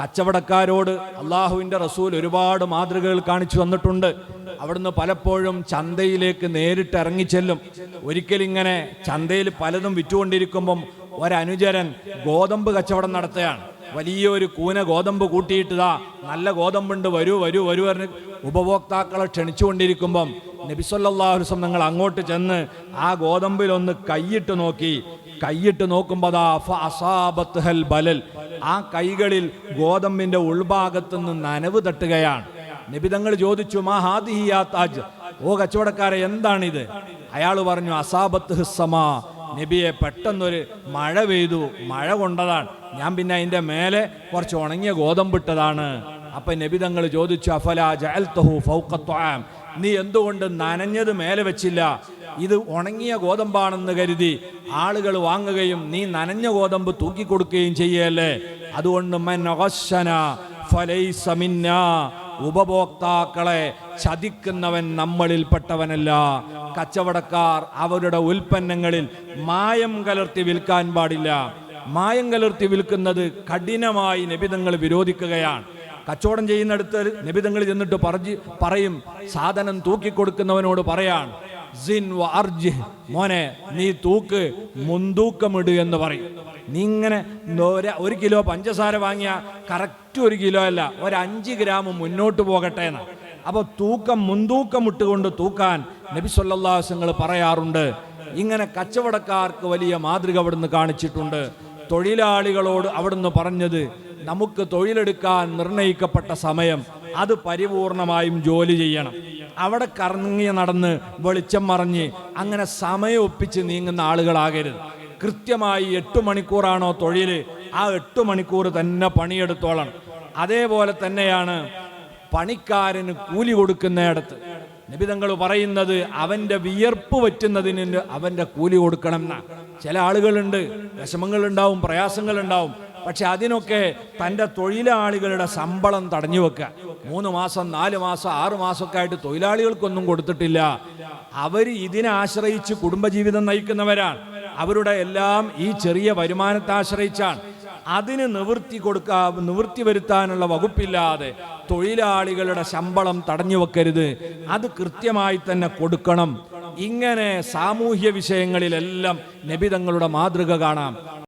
കച്ചവടക്കാരോട് അള്ളാഹുവിന്റെ റസൂൽ ഒരുപാട് മാതൃകകൾ കാണിച്ചു വന്നിട്ടുണ്ട് അവിടുന്ന് പലപ്പോഴും ചന്തയിലേക്ക് നേരിട്ട് ഇറങ്ങിച്ചെല്ലും. ഒരിക്കലിങ്ങനെ ചന്തയിൽ പലതും വിറ്റുകൊണ്ടിരിക്കുമ്പം ഒരനുചരൻ ഗോതമ്പ് കച്ചവടം നടത്തുകയാണ്. വലിയൊരു കൂന ഗോതമ്പ് കൂട്ടിയിട്ടതാ നല്ല ഗോതമ്പുണ്ട് വരൂ വരൂ വരൂ പറഞ്ഞ് ഉപഭോക്താക്കളെ ക്ഷണിച്ചുകൊണ്ടിരിക്കുമ്പം നബിസൊല്ലാഹുസം നിങ്ങൾ അങ്ങോട്ട് ചെന്ന് ആ ഗോതമ്പിലൊന്ന് കൈയിട്ട് നോക്കി. കൈയിട്ട് നോക്കുമ്പോൾ അസാബത്ത് ഹൽ ബലൽ. ആ കൈകളിൽ ഗോതമ്പിന്റെ ഉൾഭാഗത്ത് നിന്ന് നനവ് തട്ടുകയാണ്. നിബിതങ്ങൾ ചോദിച്ചു മാ ഹാദിഹിയാ താജ്? ഓ കച്ചവടക്കാരെ എന്താണിത്? അയാൾ പറഞ്ഞു അസാബത്ത് ഹിസ്സമാ. നബിയെ പെട്ടെന്നൊരു മഴ പെയ്തു. മഴ കൊണ്ടതാണ്. ഞാൻ പിന്നെ അതിന്റെ മേലെ കുറച്ച് ഉണങ്ങിയ ഗോതമ്പിട്ടതാണ് അപ്പൊ നബിതങ്ങൾ ചോദിച്ചു അഫല ജഅൽതഹു ഫൗഖ ത്വആം. നീ എന്തുകൊണ്ട് നനഞ്ഞത് മേലെ വെച്ചില്ല? ഇത് ഉണങ്ങിയ ഗോതമ്പാണെന്ന് കരുതി ആളുകൾ വാങ്ങുകയും നീ നനഞ്ഞ ഗോതമ്പ് തൂക്കി കൊടുക്കുകയും ചെയ്യല്ലേ? അതുകൊണ്ട് മൻ അഗശ്ശന ഫലൈസ മിന്നാ. ഉപഭോക്താക്കളെ ചതിക്കുന്നവൻ നമ്മളിൽപ്പെട്ടവനല്ല കച്ചവടക്കാർ അവരുടെ ഉൽപ്പന്നങ്ങളിൽ മായം കലർത്തി വിൽക്കാൻ പാടില്ല. മായം കലർത്തി വിൽക്കുന്നത് കഠിനമായി നിബിധങ്ങൾ വിരോധിക്കുകയാണ്. കച്ചവടം ചെയ്യുന്നിടത്ത് നിബിതങ്ങൾ ചെന്നിട്ട് പറഞ്ഞ് പറയും സാധനം സിൻ വ അർജിഹ്. മോനെ നീ തൂക്ക് മുന്തൂക്കമിട് എന്ന് പറയും. നീ ഇങ്ങനെ ഒരു- കിലോ പഞ്ചസാര വാങ്ങിയ കറക്റ്റ് ഒരു കിലോ അല്ല ഒരു അഞ്ച് ഗ്രാം മുന്നോട്ട് പോകട്ടെ എന്ന്. അപ്പോൾ തൂക്കം മുന്തൂക്കം ഇട്ടുകൊണ്ട് തൂക്കാൻ നബി സല്ലാസങ്ങൾ പറയാറുണ്ട്. ഇങ്ങനെ കച്ചവടക്കാർക്ക് വലിയ മാതൃക അവിടുന്ന് കാണിച്ചിട്ടുണ്ട്. തൊഴിലാളികളോട് അവിടുന്ന് പറഞ്ഞത് നമുക്ക് തൊഴിലെടുക്കാൻ നിർണയിക്കപ്പെട്ട സമയം. അത് പരിപൂർണമായും ജോലി ചെയ്യണം. അവിടെ കറങ്ങി നടന്ന് വെളിച്ചം മറിഞ്ഞ് അങ്ങനെ സമയം ഒപ്പിച്ച് നീങ്ങുന്ന ആളുകളാകരുത്. കൃത്യമായി എട്ട് മണിക്കൂറാണോ തൊഴിൽ ആ എട്ട് മണിക്കൂർ തന്നെ പണിയെടുത്തോളണം. അതേപോലെ തന്നെയാണ് പണിക്കാരന് കൂലി കൊടുക്കുന്നിടത്ത്. നിബിതങ്ങൾ പറയുന്നത് അവന്റെ വിയർപ്പ് പറ്റുന്നതിന് അവന്റെ കൂലി കൊടുക്കണം എന്നാ ചില ആളുകളുണ്ട് വിഷമങ്ങളുണ്ടാവും പ്രയാസങ്ങളുണ്ടാവും. പക്ഷെ അതിനൊക്കെ തന്റെ തൊഴിലാളികളുടെ ശമ്പളം തടഞ്ഞു വെക്കുക. മൂന്ന് മാസം നാല് മാസം ആറ് മാസമൊക്കെ ആയിട്ട് തൊഴിലാളികൾക്കൊന്നും കൊടുത്തിട്ടില്ല. അവർ ഇതിനെ ആശ്രയിച്ച് കുടുംബജീവിതം നയിക്കുന്നവരാണ്. അവരുടെ എല്ലാം ഈ ചെറിയ വരുമാനത്തെ ആശ്രയിച്ചാണ്. അതിന് നിവൃത്തി കൊടുക്കാ നിവൃത്തി വരുത്താനുള്ള വകുപ്പില്ലാതെ തൊഴിലാളികളുടെ ശമ്പളം തടഞ്ഞു വെക്കരുത്. അത് കൃത്യമായി തന്നെ കൊടുക്കണം. ഇങ്ങനെ സാമൂഹ്യ വിഷയങ്ങളിലെല്ലാം നബിതങ്ങളുടെ മാതൃക കാണാം.